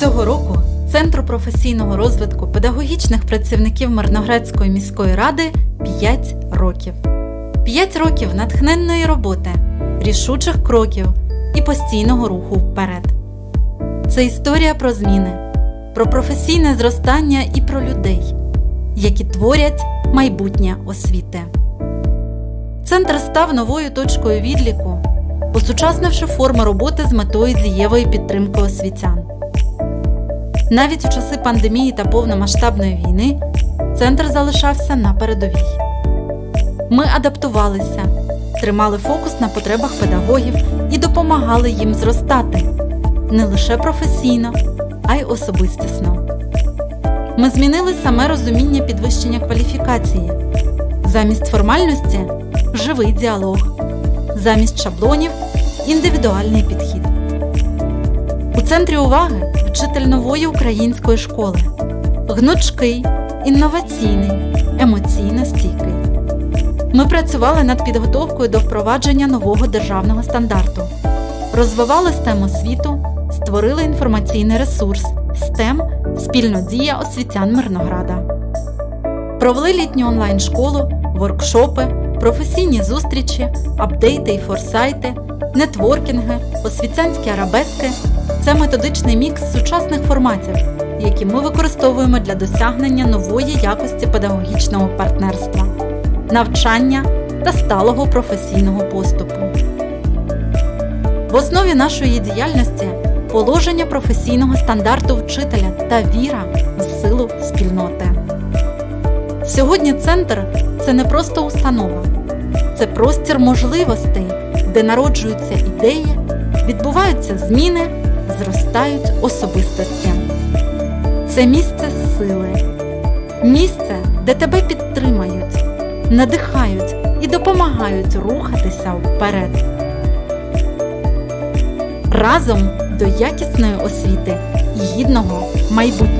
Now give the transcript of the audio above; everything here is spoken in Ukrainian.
Цього року Центру професійного розвитку педагогічних працівників Мирноградської міської ради 5 років. 5 років натхненної роботи, рішучих кроків і постійного руху вперед. Це історія про зміни, про професійне зростання і про людей, які творять майбутнє освіти. Центр став новою точкою відліку, осучаснивши форми роботи з метою дієвої підтримки освітян. Навіть у часи пандемії та повномасштабної війни центр залишався на передовій. Ми адаптувалися, тримали фокус на потребах педагогів і допомагали їм зростати не лише професійно, а й особистісно. Ми змінили саме розуміння підвищення кваліфікації. Замість формальності живий діалог, замість шаблонів індивідуальний підхід. У центрі уваги вчитель нової української школи. Гнучкий, інноваційний, емоційно стійкий. Ми працювали над підготовкою до впровадження нового державного стандарту, розвивали STEM освіту, створили інформаційний ресурс STEM спільно дія освітян Мирнограда. Провели літню онлайн-школу, воркшопи, професійні зустрічі, апдейти і форсайти, нетворкінги, освітянські арабески це методичний мікс сучасних форматів, які ми використовуємо для досягнення нової якості педагогічного партнерства, навчання та сталого професійного поступу. В основі нашої діяльності положення професійного стандарту вчителя та віра в силу спільноти. Сьогодні центр це не просто установа, це простір можливостей, де народжуються ідеї, відбуваються зміни, зростають особистості. Це місце сили, місце, де тебе підтримають, надихають і допомагають рухатися вперед. Разом до якісної освіти і гідного майбутнього.